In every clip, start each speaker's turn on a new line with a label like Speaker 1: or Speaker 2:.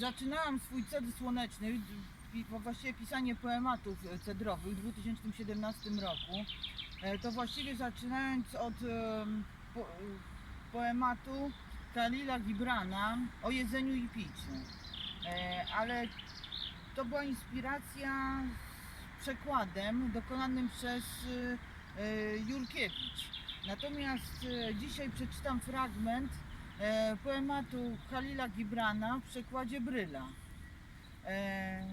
Speaker 1: zaczynałam swój cedr słoneczny, właściwie pisanie poematów e, cedrowych w 2017 roku, e, to właściwie zaczynając od e, poematu Kalila Gibrana o jedzeniu i piciu. Ale to była inspiracja z przekładem dokonanym przez Jurkiewicz. Natomiast dzisiaj przeczytam fragment e, poematu Khalila Gibrana w przekładzie Bryla. E,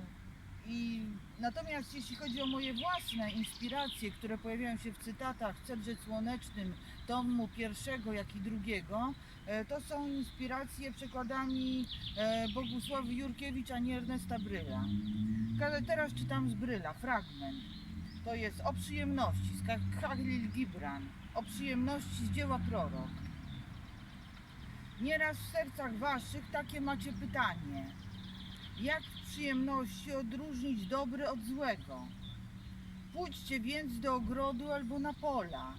Speaker 1: I natomiast jeśli chodzi o moje własne inspiracje, które pojawiają się w cytatach w Cedrze Słonecznym tomu pierwszego, jak i drugiego, e, to są inspiracje przekładami Bogusławy Jurkiewicz, a nie Ernesta Bryla. Teraz czytam z Bryla fragment. To jest o przyjemności z Khalil Gibran. O przyjemności z dzieła prorok. Nieraz w sercach waszych takie macie pytanie. Jak w przyjemności odróżnić dobre od złego? Pójdźcie więc do ogrodu albo na pola.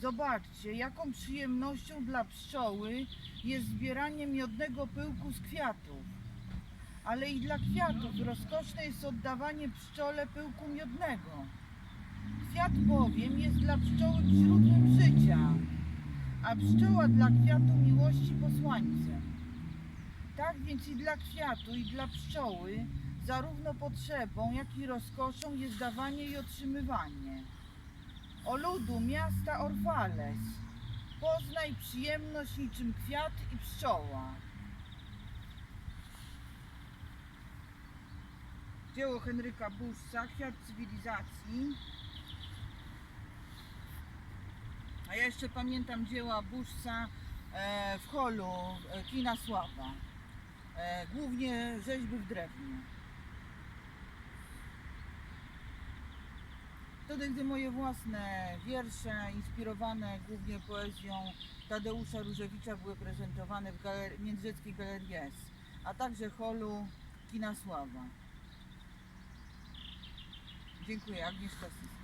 Speaker 1: Zobaczcie, jaką przyjemnością dla pszczoły jest zbieranie miodnego pyłku z kwiatów. Ale i dla kwiatów rozkoszne jest oddawanie pszczole pyłku miodnego. Kwiat bowiem jest dla pszczoły źródłem życia, a pszczoła dla kwiatu miłości. Tak więc i dla kwiatu, i dla pszczoły zarówno potrzebą, jak i rozkoszą jest dawanie i otrzymywanie. O ludu miasta Orfales, poznaj przyjemność niczym kwiat i pszczoła. Dzieło Henryka Buszca, Kwiat cywilizacji. A ja jeszcze pamiętam dzieła Buszca e, w holu e, Kina Sława. E, głównie rzeźby w drewnie. To gdy moje własne wiersze, inspirowane głównie poezją Tadeusza Różewicza, były prezentowane w galer- Międzyrzeckiej Galerii S, a także holu Kina Sława. Dziękuję, Agnieszka Sis.